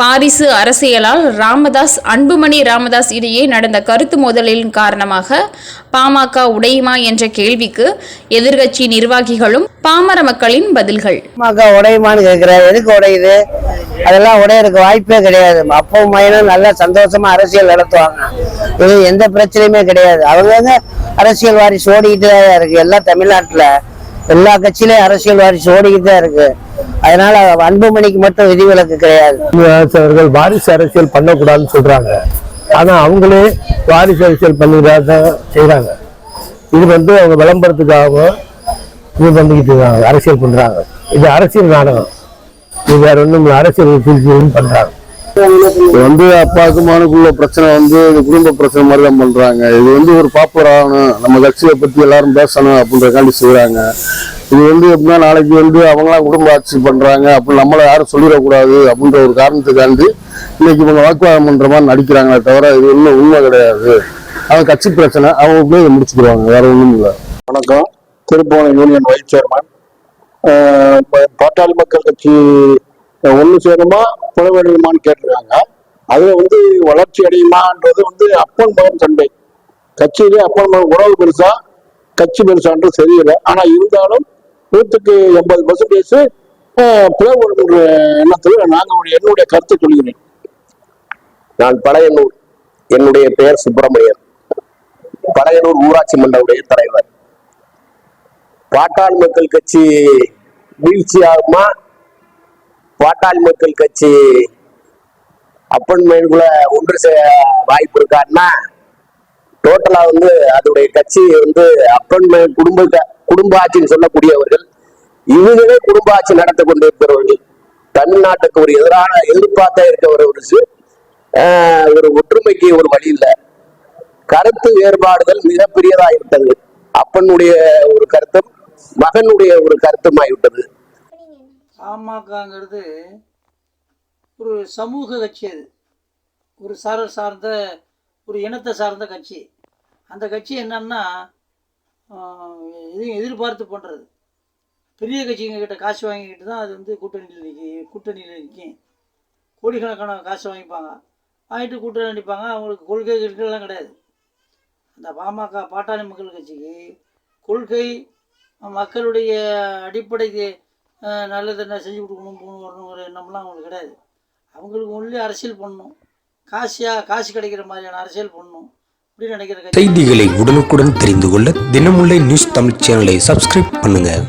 வாரிசு அரசியலால் ராமதாஸ் அன்புமணி ராமதாஸ் இடையே நடந்த கருத்து மோதலின் காரணமாக பாமக உடையுமா என்ற கேள்விக்கு எதிர்கட்சி நிர்வாகிகளும் பாமர மக்களின் பதில்கள். பாமக உடையுமான்னு கேட்கிற எதுக்கு உடையுது? அதெல்லாம் உடையறதுக்கு வாய்ப்பே கிடையாது. அப்பவும் மயனும் நல்லா சந்தோஷமா அரசியல் நடத்துவாங்க. இது எந்த பிரச்சனையுமே கிடையாது. அவங்க அரசியல் வாரிசு ஓடிக்கிட்டு தான் இருக்கு. எல்லாம் தமிழ்நாட்டுல. எல்லா கட்சியிலயும் அரசியல் வாரிசு ஓடிக்கிட்டு தான் இருக்கு. அதனால அன்புமணிக்கு மட்டும் விதிவிலக்கு கிடையாது. அவர்கள் வாரிசு அரசியல் பண்ணக்கூடாதுன்னு சொல்றாங்க. ஆனா அவங்களே வாரிசு அரசியல் பண்ணிதான் செய்யறாங்க இது வந்து அவங்க விளம்பரத்துக்காகவும் இது பண்ணிக்கிட்டு இருக்காங்க அரசியல் பண்றாங்க. இது அரசியல் நாடகம். இது வேற ஒன்றும் அரசியல் பண்றாங்க. வந்து அப்பாவுக்கு மகனுக்குள்ள பிரச்சனை வந்து இது குடும்ப பிரச்சனை மாதிரி தான் பண்றாங்க. இது வந்து ஒரு பாப்புலர் ஆகணும். நம்ம கட்சியை பத்தி எல்லாரும் பேசணும் அப்படின்றக்காண்டி செய்யறாங்க இது வந்து எப்படின்னா நாளைக்கு வந்து அவங்களாம் குடும்ப ஆட்சி பண்றாங்க. அப்படி நம்மளை யாரும் சொல்லிடக்கூடாது அப்படின்ற ஒரு காரணத்துக்காண்டி இன்னைக்கு இவங்க வாக்குவாதம் பண்ற மாதிரி நடிக்கிறாங்களே தவிர இது ஒன்றும் உண்மை கிடையாது. அவங்க கட்சி பிரச்சனை. அவங்க அப்படியே இதை முடிச்சுக்குவாங்க வேற ஒண்ணும் இல்லை. வணக்கம். Thiruppuvanam union vice chairman. Pattali Makkal Katchi ஒன்று சேருமா புலவடையுமான்னு கேட்டிருக்காங்க. அதுல வந்து வளர்ச்சி அடையுமான்றது வந்து அப்பன் மகன் சண்டை. கட்சியிலே அப்பன் மகன் உறவு பெருசா கட்சி பெருசான்றது தெரியல. ஆனா இருந்தாலும் நூற்றுக்கு எண்பது பர்சன்டேஜ் பிளவுன்ற எண்ணத்தில் நாங்கள் என்னுடைய கருத்தை சொல்கிறேன். நான் பழையனூர் என்னுடைய பெயர் சுப்பிரமணியன். பழையனூர் ஊராட்சி மன்றவுடைய தலைவர். பாட்டாள் மக்கள் கட்சி வீழ்ச்சியாகுமா பாட்டாளி மக்கள் கட்சி அப்பன்மேனுக்குள்ள ஒன்று செய்ய வாய்ப்பு இருக்காருன்னா டோட்டலா வந்து அதோடைய கட்சி வந்து அப்பன் குடும்ப குடும்ப ஆட்சின்னு சொல்லக்கூடியவர்கள் இவங்களே குடும்ப ஆட்சி நடத்தி கொண்டிருக்கிறவர்கள். தமிழ்நாட்டுக்கு ஒரு எதிரான எதிர்பார்த்தா இருக்கிறவர்களுக்கு ஒரு ஒற்றுமைக்கு ஒரு வழி இல்லை. கருத்து வேறுபாடுகள் மிகப்பெரியதாகிவிட்டது அப்பனுடைய ஒரு கருத்தும் மகனுடைய ஒரு கருத்துமாகிவிட்டது பாமகங்கிறது ஒரு சமூக கட்சி அது. ஒரு சார சார்ந்த ஒரு இனத்தை சார்ந்த கட்சி. அந்த கட்சி என்னன்னா எதையும் எதிர்பார்த்து பண்ணுறது பெரிய கட்சிங்கக்கிட்ட காசு வாங்கிக்கிட்டு தான் அது வந்து கூட்டணியில் நிற்கி கூட்டணியில் நிற்கும் கோடிக்கணக்கான காசு வாங்கிப்பாங்க. வாங்கிட்டு கூட்டணி நிற்பாங்க அவங்களுக்கு கொள்கை கிள்கைலாம் கிடையாது. அந்த பாமக பாட்டாளி மக்கள் கட்சிக்கு கொள்கை மக்களுடைய அடிப்படை நல்லது என்ன செஞ்சு கொடுக்கணும் போகணும் வரணுங்கிற எண்ணம்லாம் அவங்களுக்கு கிடையாது. அவங்களுக்கு ஒன்லி அரசியல் பண்ணணும். காசியாக காசு கிடைக்கிற மாதிரியான அரசியல் பண்ணணும் அப்படின்னு நினைக்கிற செய்திகளை உடனுக்குடன் தெரிந்து கொள்ள தினமுல்லை நியூஸ் தமிழ் சேனலை சப்ஸ்கிரைப் பண்ணுங்கள்